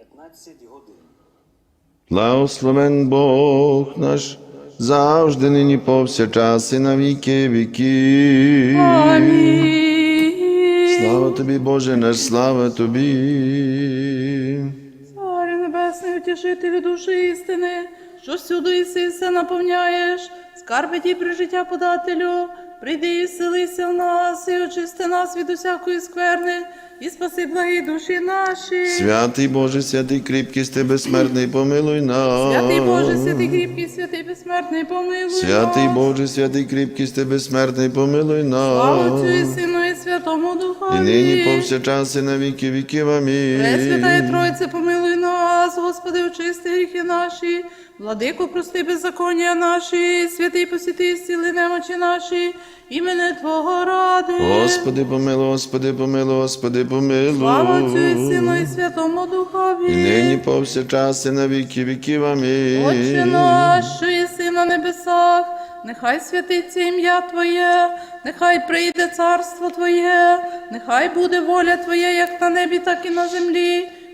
15 годин. Благословен Бог наш, завжди нині повсякчас і на віки віків. Амінь. Слава тобі, Боже наш, слава тобі. Царю небесний, утішителю душі істини, що всюди іси все наповняєш, скарби ті при життя подателю, прийди і вселися в нас, і очисти нас від усякої скверни, і спаси благі душі наші. Святий Боже, святий кріпкість ти безсмертний, помилуй нас. Святий Боже, святий кріпкий, святий безсмертний, помилуй нас. Святий. Боже, святий кріпкість ти безсмертний, помилуй Слава нас. Отцю і Сину, і Святому Духові. І нині повсякчас і на віки віків. Амінь. Пресвятає Тройце, помилуй нас, Господи, очисти гріхи наші, владико, прости беззаконня наші, святий посіти, зціли немочі наші, імене Твого ради. Господи, помилуй, Господи, помилуй, Господи, помилуй. Слава Отцю і Сину, і Святому Духові. І нині повсякчас і на віки віків. Амінь. Отче наш, що єси на небесах, нехай святиться ім'я Твоє, нехай прийде царство Твоє, нехай буде воля Твоя, як на небі, так і на землі.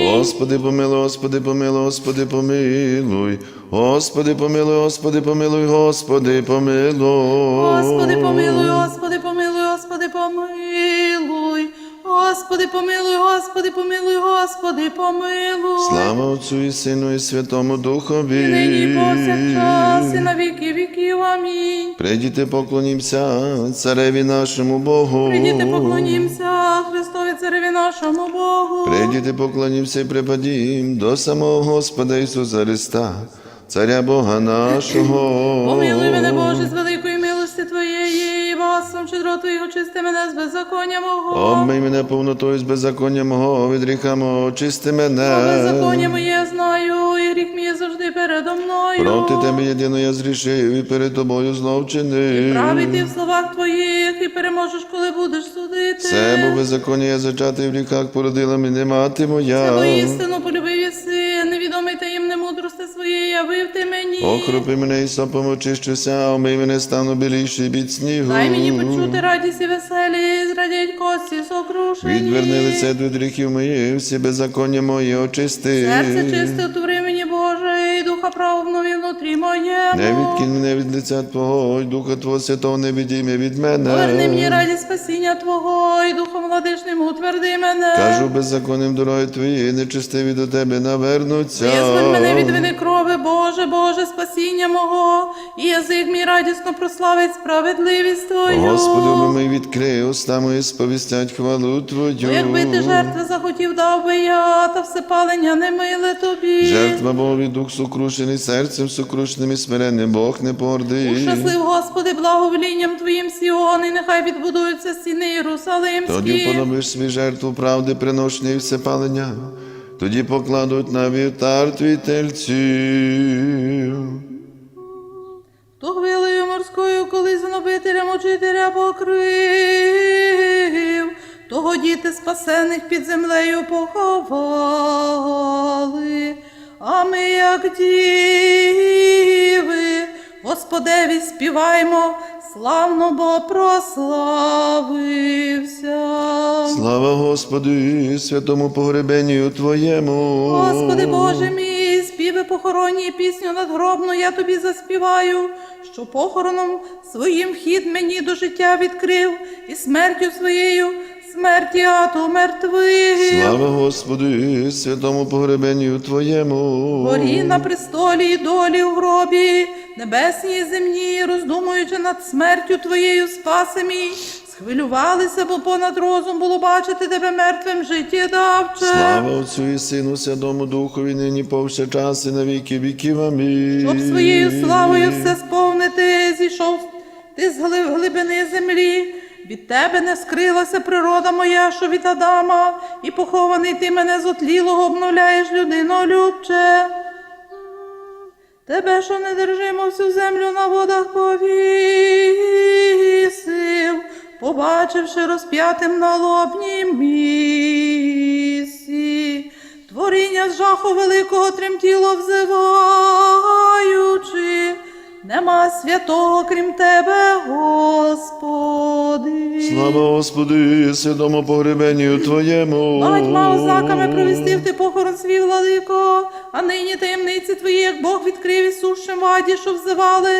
Господи, помилуй, Господи, помилуй, Господи, помилуй. Господи, помилуй, Господи, помилуй, Господи, помилуй. Господи, помилуй, Господи, помилуй, Господи, помилуй. Господи, помилуй, Господи, помилуй, Господи, помилуй. Слава Отцю і Сину, і Святому Духові. І нині повсякчас, і на віки віків. Амінь. Прийдіте, поклонімся цареві нашому Богу. Прийдіте, поклонімся Христові Цареві нашому Богу. Прийдіте, поклонімся і припадім до самого Господа Ісуса Христа, Царя Бога нашого. Помилуй мене, Боже, з великої милості Твоєї, і басом щедротою очисти мене з беззаконня мого. Обмий мене повнотою з беззаконня мого, від гріха мого, очисти мене. Бо беззаконня моє знаю, гріх мій завжди передо мною. Проти тебе єдино я зрішив і перед тобою знов чинив. Правий ти в словах твоїх, і переможеш, коли будеш судити. Це бо беззаконня я зачатий в гріхах породила мене мати моя. Це бо істину полюбив єси, невідомий таємне мудрости своєї, явив ти мені. Окропи мене і сопом очищуся, а омий мене стану біліший від снігу. Дай мені почути радість і веселі, зрадять кості сокрушені. Відверни лице від гріхів моїх, всі беззаконня мої очисти. Серце чисте, отвори і правовнові внутрі моєму. Не відкинь мене від лиця Твого, й Духа Твого Святого не відійми від мене. Поверни мені радість спасіння Твого, і духом владишним утверди мене. Кажу беззаконним дороги Твої, нечистиві до Тебе навернуться. Визволь мене від вини крови, Боже, Боже, спасіння мого, і язик мій радісно прославить справедливість Твою. Господи, ми відкрий, уста мої сповістять хвалу Твою. Бо якби ти жертви захотів, дав би я, та все палення не миле тобі. Жертва Божий, дух сукрушений, серцем сукрушеним і смиренним, Бог не погордий. Щаслив, Господи, благоволінням Твоїм Сіон, і нехай відбудуються стіни Єрусалимські. Тоді подобиш свій жертву правди, приношені і все палення. Тоді покладуть на вівтар твій тельців. То хвилею морською, коли занобителя мучителя покрив, того діти спасених під землею поховали, а ми, як діви, Господеві співаймо, славно бо прославився. Слава Господу, і святому погребенню Твоєму. Господи Боже мій, співи похоронні пісню надгробну я тобі заспіваю, що похороном своїм вхід мені до життя відкрив, і смертю своєю смерті ато мертвих. Слава Господу, і святому погребенню Твоєму. Горі на престолі і долі у гробі, небесні і земні, роздумуючи над смертю твоєю спаси мій, схвилювалися, бо понад розум було бачити тебе мертвим життєдавче. Слава Отцю і Сину, Святому Духові, нині повсякчас і на віки віків. Амінь. Щоб своєю славою все сповнити, зійшов ти з гли- глибини землі. Від тебе не скрилася природа моя, що від Адама, і похований ти мене з отлілого обновляєш людинолюбче. Тебе, що не держимо всю землю на водах повісив, побачивши розп'ятим на лобній місці. Творіння з жаху великого тремтіло взиваючи, нема святого, крім тебе, Господи. Слава Господи, святому погребенню Твоєму. Багатьма ознаками провістив ти похорон свій владико, а нині таємниці твої, як Бог відкрив і сущим ваді, що взивали.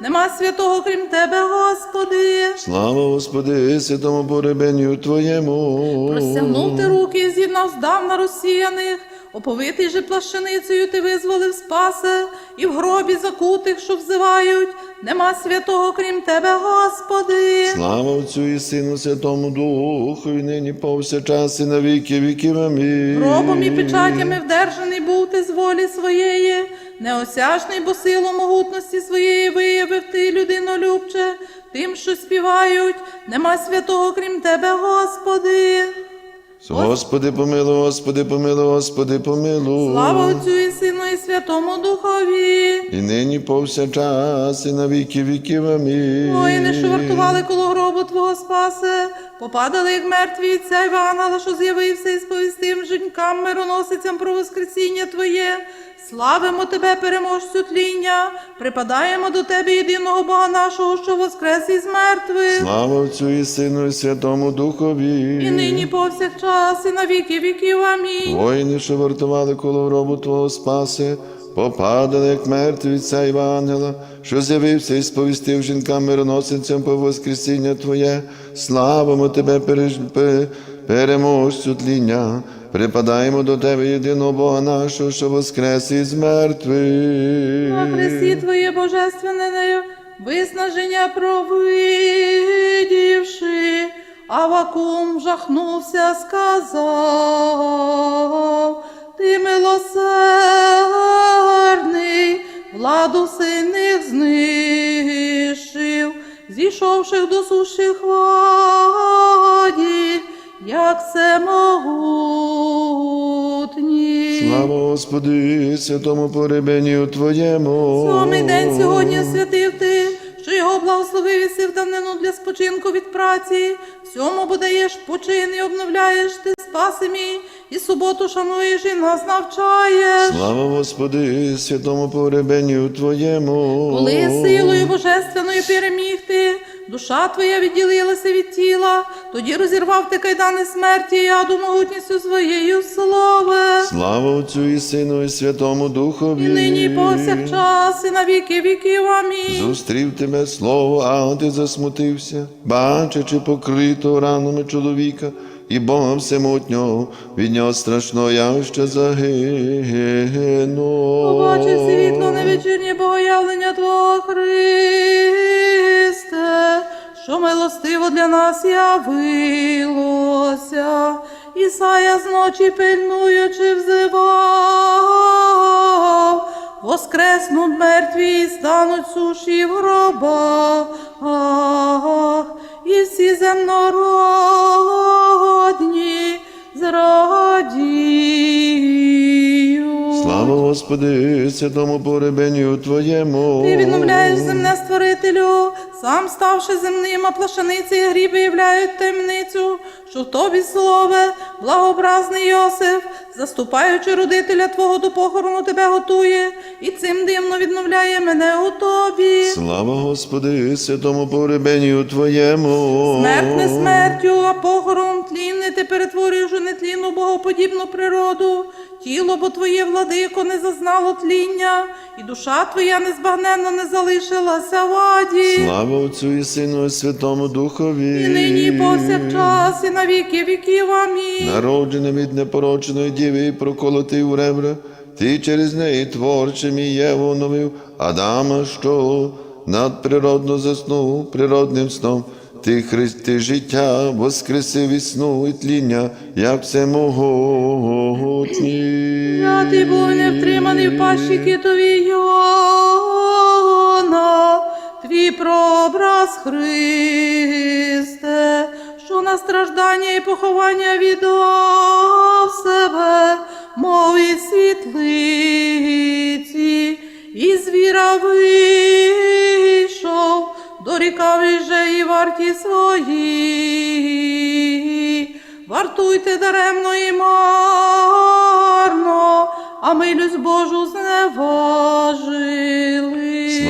Нема святого, крім тебе, Господи. Слава Господи, святому погребенню Твоєму. Простягнув ти руки і з'єднав здавна розсіяних, оповитий же плащаницею ти визволив спасе, і в гробі закутих, що взивають. Нема святого, крім тебе, Господи. Слава Отцю і Сину, Святому Духу, і нині повсякчас і на віки віків. Амінь. Гробом і печатями вдержаний був ти з волі своєї, неосяжний, бо силу могутності своєї виявив ти, людинолюбче, тим, що співають, нема святого, крім тебе, Господи. Господи, помилуй, Господи, помилуй, Господи, помилуй. Слава Отцю і Сину, і Святому Духові. І нині повсякчас і на віки віків. Амінь. Воїни, що вартували коло гробу Твого спасе, попадали, як мертві від ця Івана, що з'явився і сповістив жінкам мироносицям про Воскресіння Твоє. Славимо Тебе, переможцю тління, припадаємо до Тебе, єдиного Бога нашого, що воскрес із мертвих. Слава Отцю і Сину, і Святому Духові. І нині повсякчас, і на віки віків. Амінь. Воїни, що вартували коло гробу Твого спаси, попадали, як мертві від ця Євангела, що з'явився і сповістив жінкам мироносицям по Воскресіння Твоє. Славимо Тебе, переможцю тління. Припадаємо до Тебе, єдиного Бога нашого, що воскрес із мертвих. На Христі Твоє божественне нею виснаження провидівши, Авакум жахнувся, сказав, ти милосердний, владу сильних знищив, зійшовших до сущих ваді, як всемогутній. Слава Господи, святому поребенню Твоєму. Сьомий день сьогодні святив ти, що його благословив і сив давнину для спочинку від праці. Всьому бо почини почин і обновляєш ти спаси мій, і суботу шануєш і нас навчаєш. Слава Господи, святому погребенню Твоєму. Коли силою божественною переміг ти, душа твоя відділилася від тіла, тоді розірвав ти кайдани смерті, і аду могутністю своєю слави. Слава Отцю і Сину, і Святому Духові. І нині і повсякчас, і на віки віків. Амінь. Зустрів тебе слово, а ти засмутився, бачачи покрито ранами чоловіка, і Бога всемутнього, від нього страшного явища загинув. Побачив світло невечірнє богоявлення Твого Христе, що милостиво для нас явилося. Ісая зночі пильнуючи взивав, воскреснуть мертві і стануть суші в гробах, і всі земнородні зрадіють. Слава Господи, святому поребенню Твоєму. Ти відмовляєш земне створителю, сам ставши земним, а плашаниці і гріби являють темницю, що в тобі слове, благообразний Йосиф, заступаючи родителя Твого до похорону тебе готує, і цим дивно відновляє мене у тобі. Слава Господи, святому погребенню Твоєму. Смерть не смертю, а похорон тлінне ти перетворюєш у нетлінну богоподібну природу. Тіло, бо твоє владико не зазнало тління, і душа твоя незбагненно не залишилася в аді. Слава Отцю і Сину, і Святому Духові. І нині і повсякчас, і на віки віків. Амінь. Народжена від непорочної діви і проколотий ребра, ти через неї творчим і Єву новив Адама, що надприродно заснув природним сном. Ти Христи життя, воскресив і сну і тління, як всемогутній. Святий був не втриманий в пащі китові Йона, твій прообраз Христе, що на страждання і поховання віддав себе, мов і світлиці, і звіра вийшов, дорікав же і варті свої. Вартуйте даремно і марно, а милість Божу зневажили.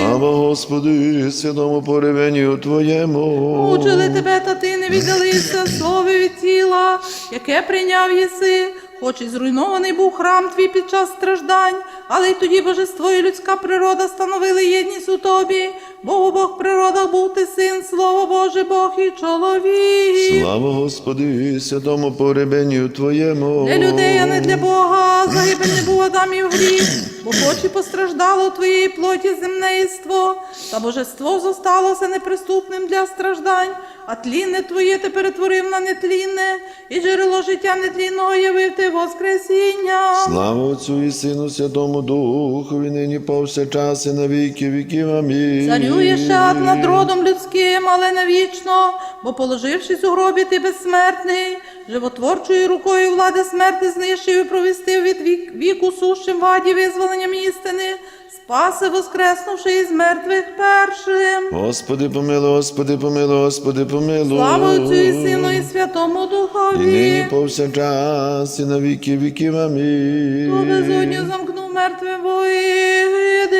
Слава Господу, і святому поревенню Твоєму. Мучили тебе, та ти не віддалися слові від тіла, яке прийняв єси. Хоч і зруйнований був храм твій під час страждань, але й тоді божество і людська природа становили єдність у тобі, бо у обох природах був ти син, слово Боже, Бог і чоловік. Слава Господу, і святому поревенню Твоєму. Для людей, а не для Бога, загибель не був Адамів гріх, бо хоч і постраждало у твоїй плоті земне єство, та божество зосталося неприступним для страждань, а тлінне твоє ти перетворив на нетлінне, і джерело життя нетлінного явив ти воскресіння. Слава Отцю і Сину, Святому Духові, нині повсякчас і на віки віків. Амінь. Царює шат над родом людським, але навічно, бо положившись у гробі, ти безсмертний, животворчою рукою влади смерти знищив і провістив від вік, віку сущим ваді визволенням істини, спаси, воскреснувши із мертвих першим. Господи, помилуй, Господи, помилуй, Господи, помилуй. Слава Отцю і Сину, і Святому І нині повсякчас і на віки віків. Амінь. Безодню замкнув мертвим воїдиться,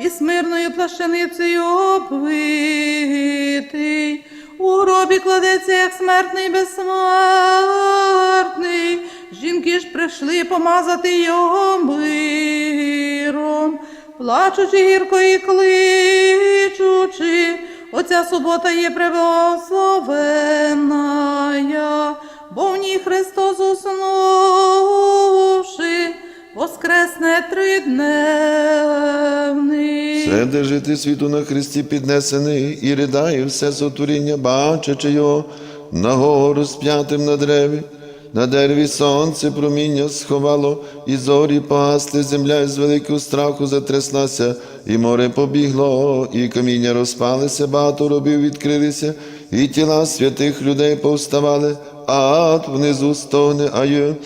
і смирною плащаницею обвитий. У гробі кладеться, як смертний безсмертний. Жінки ж прийшли помазати його миром, плачучи гірко і кличучи. Оця субота є преблагословенна, бо в ній Христос уснувши, воскресне тридневний. Все, де жити світу на Христі піднесений, і ридає все сотворіння, бачачи його на гору сп'ятим на древі. На дереві сонце проміння сховало, і зорі погасли, земля з великого страху затряслася, і море побігло, і каміння розпалися, багато робів відкрилися, і тіла святих людей повставали, ад внизу стогне, а, ю,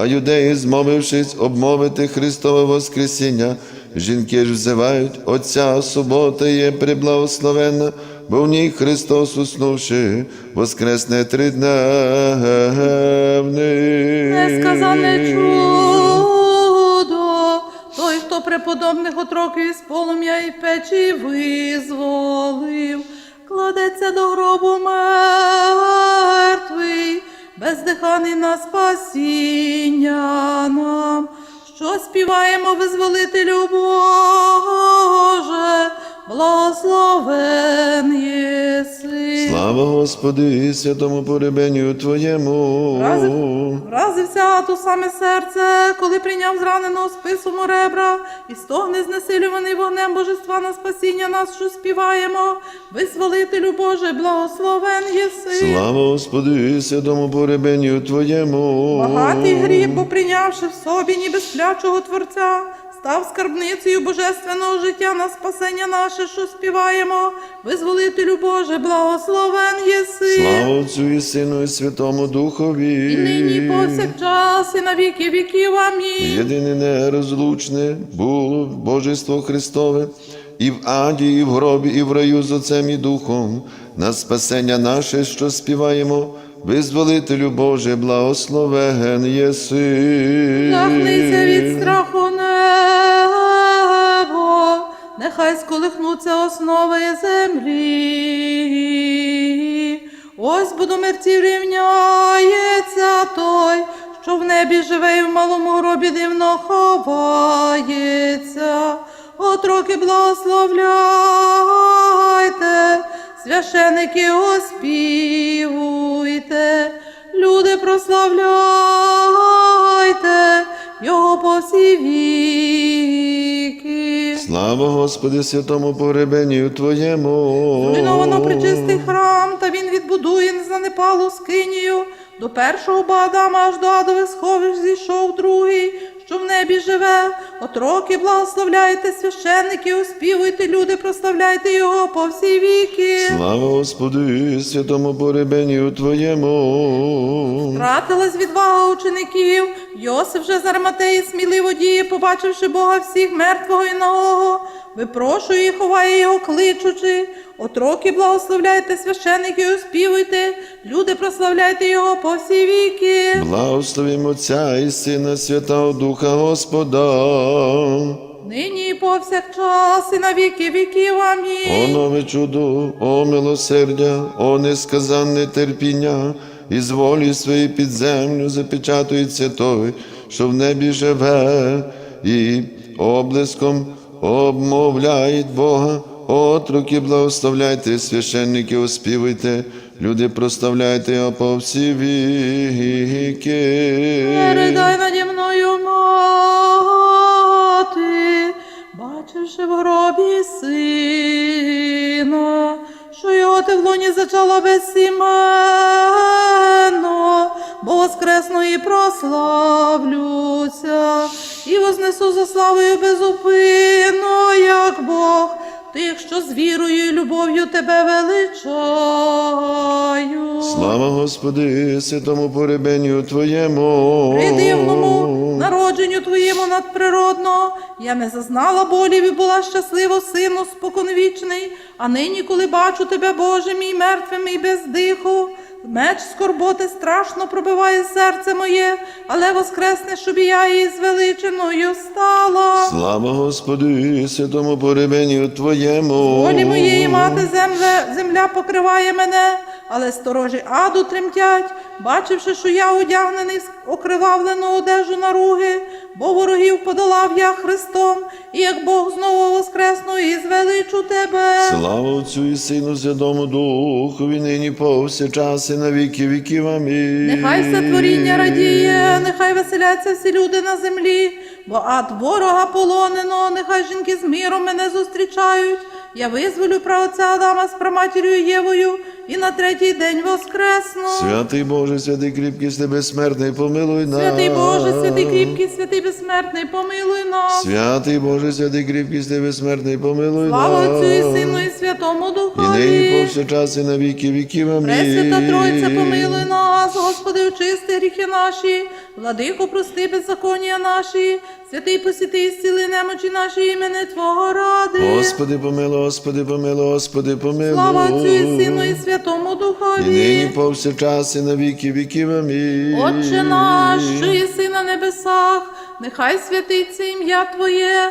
а юдеї, змовившись, обмовити Христове Воскресіння. Жінки ж взивають, Отця субота є преблагословенна, бо в ній Христос уснувши, воскресне тридневний. Несказане чудо, той, хто преподобних отроків із полум'я і печі визволив, кладеться до гробу мертвий, бездиханий на спасіння нам, що співаємо визволителю Боже, благословен єси. Слава Господу і святому поребенню Твоєму. Вразив, вразився ту саме серце, коли прийняв зраненого спису ребра, і стогне знесилюваний вогнем божества на спасіння нас, що співаємо. Визволителю Боже, благословен єси. Слава Господу і святому поребеню Твоєму. Багатий гріб, бо прийнявши в собі ніби сплячого Творця, став скарбницею божественного життя на спасення наше, що співаємо. Визволителю Боже, благословен єси. Слава Отцю і Сину і Святому Духові. І нині повсякчас, і на віки віків. Амінь. Єдине нерозлучне було Божество Христове, і в аді, і в гробі, і в раю з Отцем і Духом, на спасення наше, що співаємо, визволителю Боже, благословен єси. Жахнися від страху нехай сколихнуться основи землі. Ось бо до мерців рівняється той, що в небі живе і в малому гробі дивно ховається. Отроки благословляйте, священики оспівуйте, люди прославляйте його по всі віки. Слава Господи, святому погребенню Твоєму. Зруйновано причистий храм, та він відбудує незанепалу скинію. До першого Бадама аж до адових сховищ зійшов другий, що в небі живе. Отроки благословляйте, священники, успівуйте, люди, прославляйте його по всі віки. Слава Господу, і святому поребенню Твоєму. Втратилась відвага учеників. Йосиф же з Арматеї сміливо діє, побачивши Бога всіх мертвого і нагого. Випрошує і ховає його, кличучи. Отроки благословляйте, священники, оспівуйте, люди прославляйте його по всі віки. Благословимо Отця і Сина Святого Духа Господа. Нині і повсякчас, і на віки віків. О нове чудо, о милосердя, о несказанне терпіння, і з волі своєї під землю запечатується той, що в небі живе, і облиском обмовляє Бога. Отруки благословляйте, священники оспівуйте, люди проставляйте його по всі віки. Передай наді мною мати, бачивши в гробі сина, що в луні зачала безсіменно, бо воскресну і прославлюся, і вознесу за славою безупинно, як Бог. Тих, що з вірою і любов'ю тебе величаю. Слава Господи, святому поребенню Твоєму. Придивному народженню твоєму надприродно, я не зазнала болів і була щаслива, сину споконвічний, а нині, коли бачу тебе, Боже мій, мертвим і без диху, меч скорботи страшно пробиває серце моє, але воскресне, щоб я її звеличеною стала. Слава Господи, святому поребенню Твоєму. Волі моєї мати земле, земля покриває мене, але сторожі аду тремтять, бачивши, що я одягнений в окривавлену одежу наруги, бо ворогів подолав я Христом, як Бог знову воскресну і звеличу тебе. Слава Отцю і Сину, Святому Духові, нині повсякчас і на віки віків. Амінь. Нехай все творіння радіє, нехай веселяться всі люди на землі, бо ад ворога полонено, нехай жінки з міром мене зустрічають. Я визволю праотця Адама з праматір'ю Євою, і на третій день воскресну. Святий Боже, святий кріпкий, святий безсмертний, помилуй нас. Святий Боже, святий кріпкий, святий безсмертний, помилуй нас. Святий Боже, святий кріпкий, святий безсмертний, помилуй Слава. Отцю і Сину, і Святому І нині повсякчас і на віки віків. Амінь. Пресвята Тройця, помилуй нас, Господи, очисти гріхи наші, владико, прости беззаконня наші, святий посіти і зціли немочі наші імени Твого ради. Господи, помилуй, Господи, помилуй, Господи, помилуй. Слава Отцю і Сину, і Святому І нині Духові. повсякчас і на віки віків. Амінь. Отче наш, що єси на небесах, нехай святиться ім'я Твоє,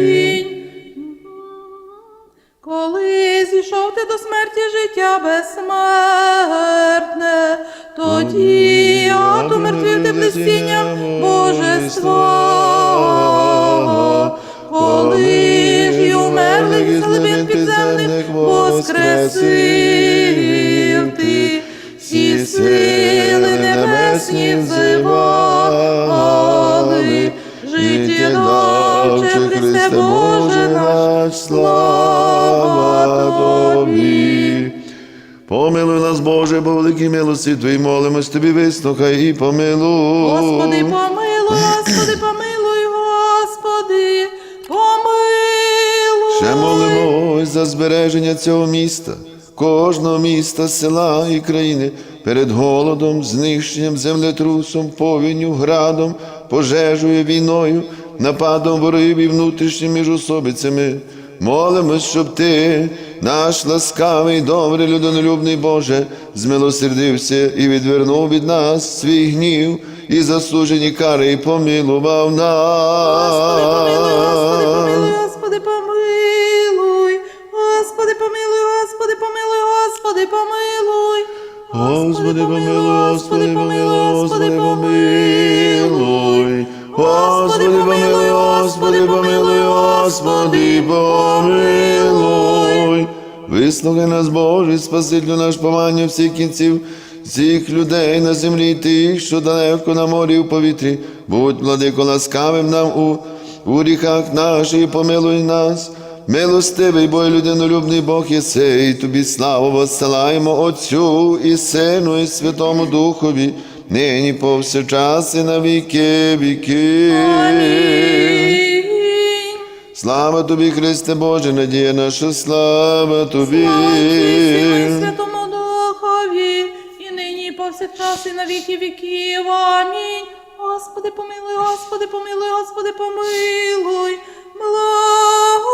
Коли зійшов ти до смерті життя безсмертне, тоді ад умертвив ти блистінням божества. Коли ж і умерлих з глибин підземних воскресив ти, всі сили небесні взивали, життєдавче Христе Боже наш, слава Помилуй нас, Боже, по великій милості Твої молимось Тобі, вислухай і помилуй. Господи, помилуй, Господи, помилуй, Господи, помилуй. Ще молимось за збереження цього міста, кожного міста, села і країни перед голодом, знищенням, землетрусом, повінню, градом, пожежею, війною, нападом ворогів і внутрішніми міжособицями. Молимось, щоб ти, наш ласкавий, добрий, людинолюбний Боже, змилосердився і відвернув від нас свій гнів і заслужені кари, і помилував нас. Господи, помилуй, Господи, помилуй, Господи, помилуй, Господи, помилуй, Господи, помилуй. Господи, помилуй, Господи, помилуй, Господи, помилуй, Господи, помилуй, Господи, помилуй, Господи, помилуй. Вислухай нас, Боже, Спасителю наш помання всіх кінців, всіх людей на землі, тих, що далеко на морі в повітрі. Будь, владико, ласкавим нам у, у гріхах наших, помилуй нас. Милостивий, бо людинолюбний Бог єси, і тобі славу воссилаємо Отцю і Сину, і Святому Духові, нині повсякчас і на віки віки. Амінь. Слава тобі, Христе Боже, надія наша, слава тобі. Слава Святому Духові, і нині, повсякчас, і на віки віків. Амінь. Господи, помилуй, Господи, помилуй, Господи, помилуй, благослови.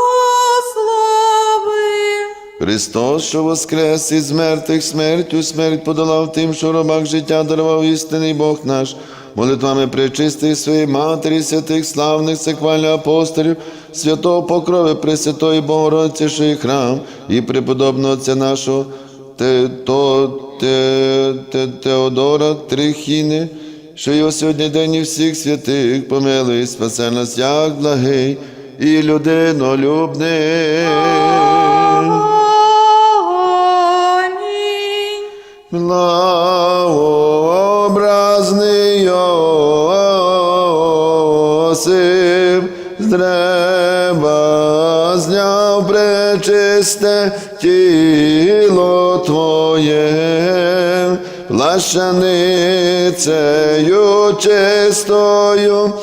Христос, що воскрес із мертвих смертю, смерть подолав тим, що робах життя дарував істинний Бог наш, молитвами пречистої своєї Матері, святих славних секвальних апостолів, святого покрови Пресвятої Богородиці, що і храм, і преподобного Отця нашого те, то, те, те, Теодора Трихіни, що його сьогодні день і всіх святих помилуй, спасе нас, як благий і людинолюбний. Благообразний Йосип, з древа зняв пречисте тіло Твоє, плащаницею чистою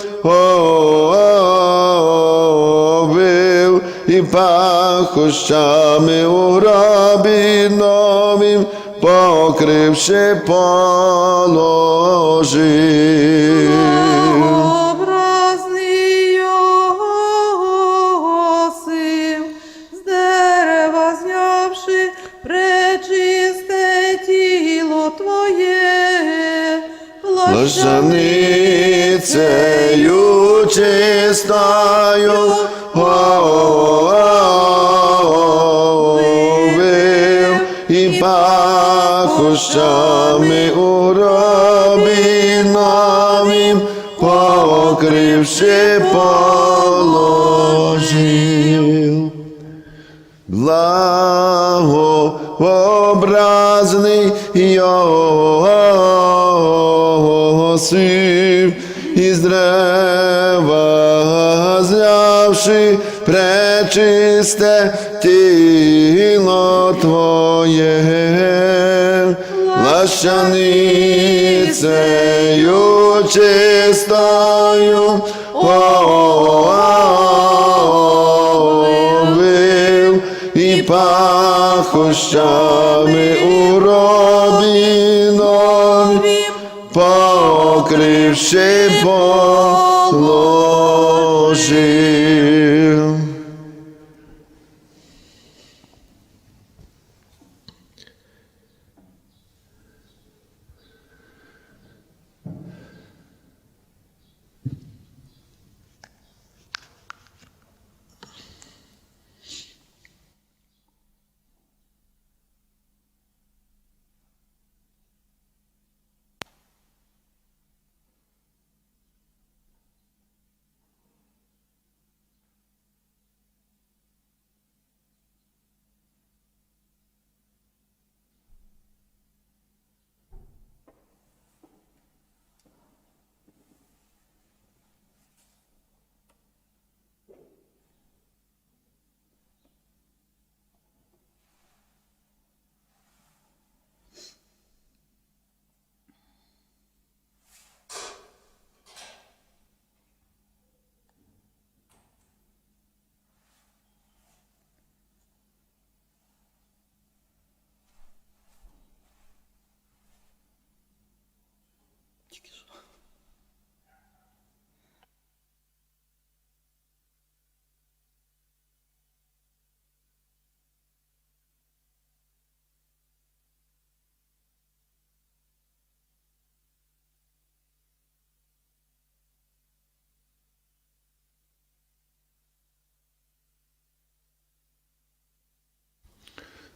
обив і пахощами у гробі новім покривши положив. Образний Йосип, пахощами у гробі новім покривши положив. Благообразний Його із лащаницею чистою обив і пахощами у робі нові, покривши положив.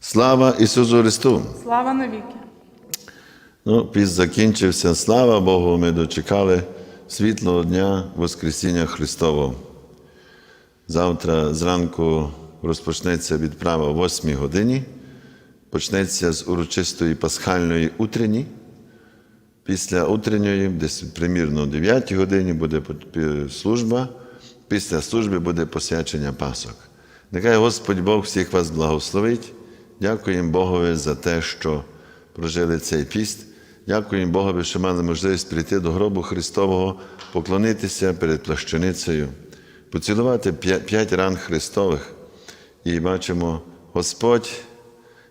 Слава Ісусу Христу! Слава навіки. Ну, піс закінчився. Слава Богу, ми дочекали світлого дня Воскресіння Христового. Завтра зранку розпочнеться відправа о 8 годині. Почнеться з урочистої пасхальної утрені. Після утренньої, десь примірно о 9 годині, буде служба. Після служби буде посвячення пасок. Нехай Господь Бог всіх вас благословить. Дякуємо Богові за те, що прожили цей піст. Дякуємо Богові, що мали можливість прийти до гробу Христового, поклонитися перед плащаницею, поцілувати п'ять ран Христових. І бачимо, Господь,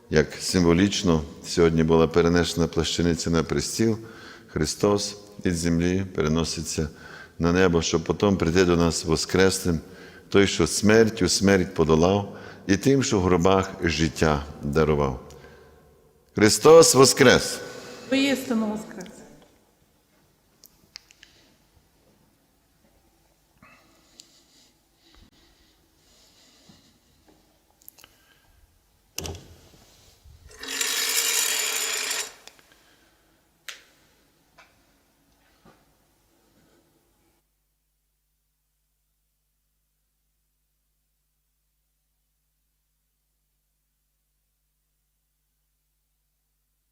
як символічно сьогодні була перенесена плащаниця на престіл, Христос із землі переноситься на небо, щоб потім прийти до нас воскресним, той, що смертю смерть подолав, і тим, що в гробах життя дарував. Христос Воскрес! Воістину воскрес.